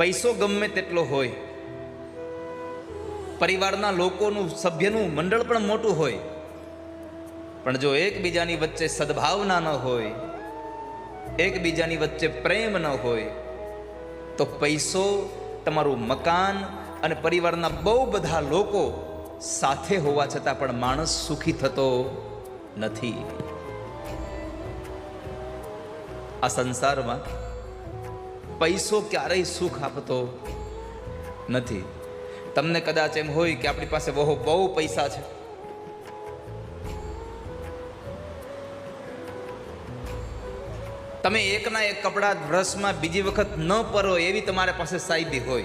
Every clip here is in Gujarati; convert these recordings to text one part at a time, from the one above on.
પૈસો ગમે તેટલો હોય. પરિવારના લોકોનું, સભ્યનું મંડળ પણ મોટું હોય. પણ જો એકબીજાની વચ્ચે સદભાવના ન હોય, એકબીજાની વચ્ચે પ્રેમ ન હોય, તો પૈસો તમારું મકાન અને પરિવારના બહુ બધા લોકો સાથે હોવા છતાં પણ માણસ સુખી થતો નથી. આ સંસારમાં પૈસો ક્યારેય સુખ આપતો નથી. તમને કદાચ એમ હોય કે આપણી પાસે બહુ બહુ પૈસા છે. તમે એકના એક કપડા બ્રશમાં બીજી વખત ન પરો એવી તમારી પાસે સાહેબી હોય.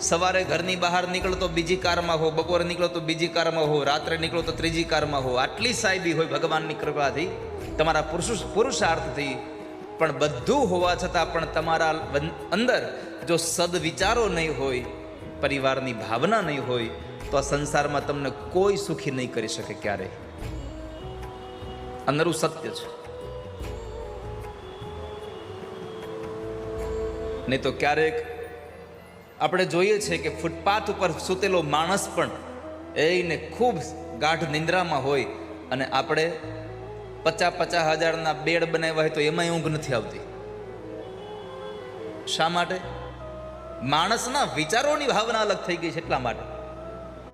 સવારે ઘરની બહાર નીકળો તો બીજી કારમાં હો, બપોરે નીકળો તો બીજી કારમાં હો, રાત્રે નીકળો તો ત્રીજી કારમાં હો, આટલી સાહેબી હોય ભગવાનની કૃપાથી તમારા પુરુષ પુરુષાર્થથી પણ બધું હોવા છતાં પણ તમારા અંદર જો સદવિચારો નહીં હોય, પરિવારની ભાવના નહીં હોય, તો આ સંસારમાં તમને કોઈ સુખી નહીં કરી શકે ક્યારે અંદરું સત્ય છે. નહીં તો ક્યારેક આપણે જોઈએ છે કે ફૂટપાથ ઉપર સૂતેલો માણસ પણ એને ખૂબ ગાઢ નિંદ્રામાં હોય અને આપણે પચાસ પચાસ હજારના બેડ બનાવ્યા હોય તો એમાંય ઊંઘ નથી આવતી. શા માટે? માણસના વિચારોની ભાવના અલગ થઈ ગઈ છે એટલા માટે.